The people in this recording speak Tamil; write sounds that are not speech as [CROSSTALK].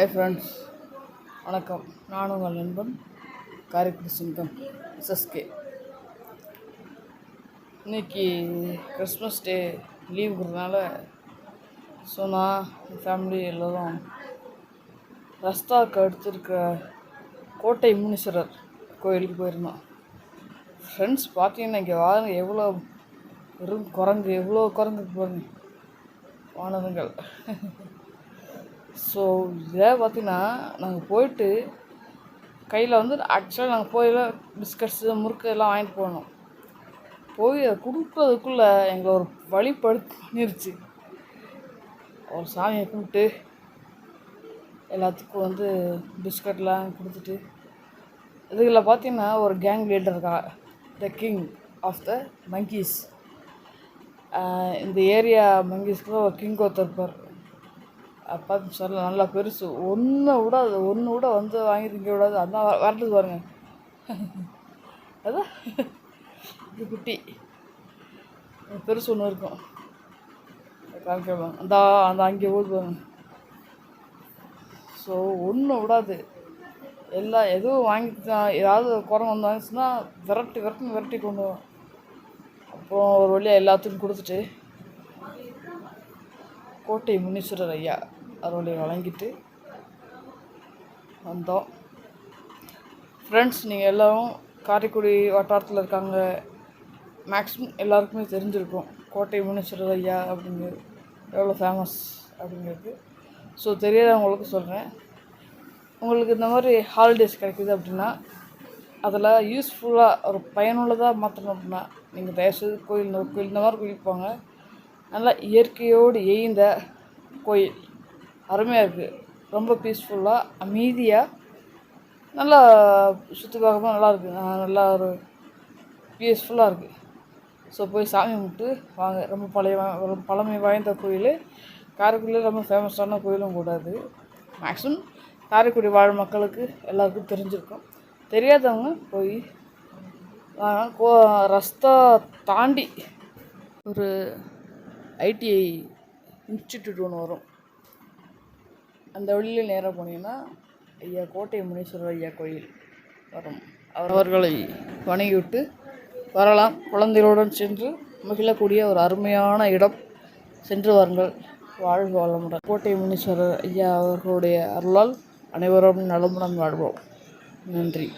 ஹாய் ஃப்ரெண்ட்ஸ் வணக்கம். நான் உங்கள் நண்பன் காரைக்குடி சிங்கம் எஸ்எஸ்கே. இன்னைக்கு கிறிஸ்மஸ் டே லீவுங்கிறதுனால ஸோ நான் என் ஃபேமிலி எல்லோரும் ரஸ்தாவுக்கு அடுத்து இருக்க கோட்டை முனீஸ்வரர் கோயிலுக்கு போயிருந்தோம். ஃப்ரெண்ட்ஸ் பார்த்தீங்கன்னா இங்கே வாங்க எவ்வளோ வெறும் குரங்கு எவ்வளோ குரங்கு இருக்கு பாருங்க. வானதுங்கள் ஸோ இதில் பார்த்தீங்கன்னா நாங்கள் போயிட்டு கையில் வந்து ஆக்சுவலாக நாங்கள் போயில பிஸ்கட்ஸு முறுக்கு எல்லாம் வாங்கிட்டு போனோம். போய் அதை கொடுக்குறதுக்குள்ளே எங்களை ஒரு வழிபடுத்தி பண்ணிருச்சு. ஒரு சாமியை கும்பிட்டு எல்லாத்துக்கும் வந்து பிஸ்கட்லாம் கொடுத்துட்டு இதுகளில் பார்த்தீங்கன்னா ஒரு கேங் லீடர் இருக்கா the king of the monkeys இந்த ஏரியா மங்கீஸ்க்கு ஒரு கிங் ஒருத்தர் இருப்பார். அப்பா சொல்ல நல்லா பெருசு. ஒன்று விடாது ஒன்று விட வந்து வாங்கி திங்க விடாது. அதான் வரட்டுது பாருங்க. [LAUGHS] அதான். இது குட்டி. பெருசு ஒன்று இருக்கும். காமிக்கலாம் அந்த அந்த அங்கே ஓடு பாருங்க. ஸோ ஒன்றும் விடாது. எல்லாம் எதுவும் வாங்கி தான் ஏதாவது குரங்கு வந்து வாங்கிச்சுன்னா விரட்டி விரட்டி விரட்டி கொண்டு அப்புறம் ஒரு வழியாக எல்லாத்துக்கும் கொடுத்துட்டு கோட்டை முனீஸ்வரர் ஐயா. அருளை வழங்கிட்டு வந்தோம். ஃப்ரெண்ட்ஸ் நீங்கள் எல்லோரும் காரைக்குடி வட்டாரத்தில் இருக்காங்க. மேக்ஸிமம் எல்லாருக்குமே தெரிஞ்சிருக்கும். கோட்டை முனீஸ்வரர் ஐயா அப்படிங்கிறது. எவ்வளோ ஃபேமஸ் அப்படிங்கிறது. ஸோ தெரியாதவங்களுக்கு சொல்கிறேன் உங்களுக்கு இந்த மாதிரி ஹாலிடேஸ் கிடைக்குது அப்படின்னா அதில் யூஸ்ஃபுல்லாக ஒரு பயனுள்ளதாக மாற்றணும் அப்படின்னா நீங்கள் தயவுசெய்து கோயில் கோயில் இந்த மாதிரி கோயிலுக்கு போங்க. நல்லா இயற்கையோடு எய்ந்த கோயில். அருமையாக இருக்குது ரொம்ப பீஸ்ஃபுல்லாக அமைதியாக நல்லா சுற்றி பார்க்கும்போது நல்லா இருக்குது நல்லா ஒரு பீஸ்ஃபுல்லாக இருக்குது ஸோ போய் சாமி கும்பிட்டு வாங்க. ரொம்ப பழைய வா- ரொம்ப பழமை வாய்ந்த கோயில். காரைக்குடியில் ரொம்ப ஃபேமஸான கோயிலும் கூட அது. மேக்ஸிமம் காரைக்குடி வாழ் மக்களுக்கு எல்லாருக்கும் தெரிஞ்சிருக்கும். தெரியாதவங்க போய் கோ ரஸ்தா தாண்டி ஒரு ஐடிஐ இன்ஸ்டிடியூட் ஒன்று வரும். அந்த வழியில் நேராக போனீங்கன்னா ஐயா கோட்டை முனீஸ்வரர் ஐயா கோயில் வரும். அவர்களை வணங்கிவிட்டு வரலாம். குழந்தைகளுடன் சென்று மகிழக்கூடிய ஒரு அருமையான இடம். சென்று வாருங்கள். வாழ்க வளமுடன். கோட்டை முனீஸ்வரர் ஐயா அவர்களுடைய அருளால் அனைவரும் நலமுடன் வாழ்வோம். நன்றி.